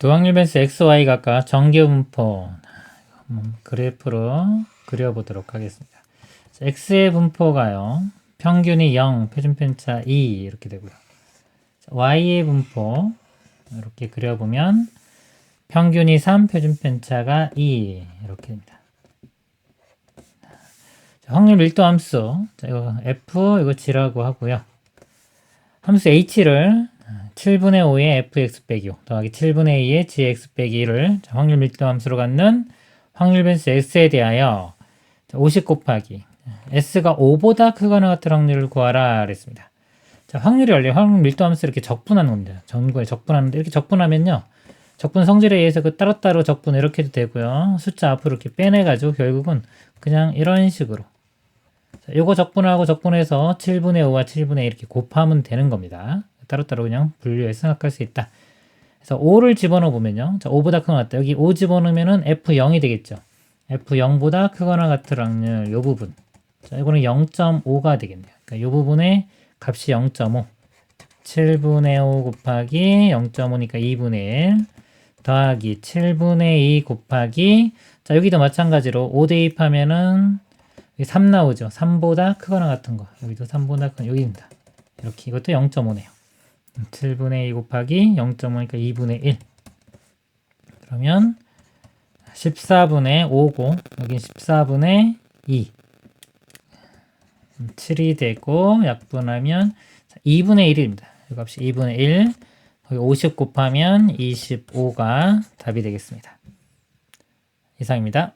밴스 XY가 아까 정규분포 그래프로 그려보도록 하겠습니다. 자, X의 분포가요. 평균이 0, 표준편차 2 이렇게 되고요. 자, Y의 분포 이렇게 그려보면 평균이 3, 표준편차가 2 이렇게 됩니다. 자, 확률 밀도 함수 자, 이거 F 이거 G라고 하고요. 함수 H를 7분의 5의 fx 빼기 5 더하기 7분의 2의 gx 빼기 1을 확률 밀도 함수로 갖는 확률 변수 x에 대하여 50 곱하기 s가 5보다 크거나 같은 확률을 구하라 그랬습니다. 자, 확률이 원래 확률 밀도 함수 이렇게 적분하는 겁니다. 전구에 적분하는데 이렇게 적분하면요. 적분 성질에 의해서 그 따로따로 적분 이렇게 해도 되고요. 숫자 앞으로 이렇게 빼내가지고 결국은 그냥 이런 식으로 자, 요거 적분하고 적분해서 7분의 5와 7분의 1 이렇게 곱하면 되는 겁니다. 따로따로 그냥 분류해서 생각할 수 있다. 그래서 5를 집어넣어 보면요. 자, 5보다 크거나 같다. 여기 5 집어넣으면은 F0이 되겠죠. F0보다 크거나 같은 확률 요 부분. 자, 이거는 0.5가 되겠네요. 그러니까 요 부분의 값이 0.5. 7분의 5 곱하기 0.5니까 2분의 1 더하기 7분의 2 곱하기 자, 여기도 마찬가지로 5 대입하면은 3 나오죠. 3보다 크거나 같은 거. 여기도 3보다 큰 여기입니다. 이렇게 이것도 0.5네요. 7분의 2 곱하기 0.5니까 2분의 1. 그러면 14분의 5고 여긴 14분의 2. 7이 되고 약분하면 2분의 1입니다. 이 값이 2분의 1. 거기 50 곱하면 25가 답이 되겠습니다. 이상입니다.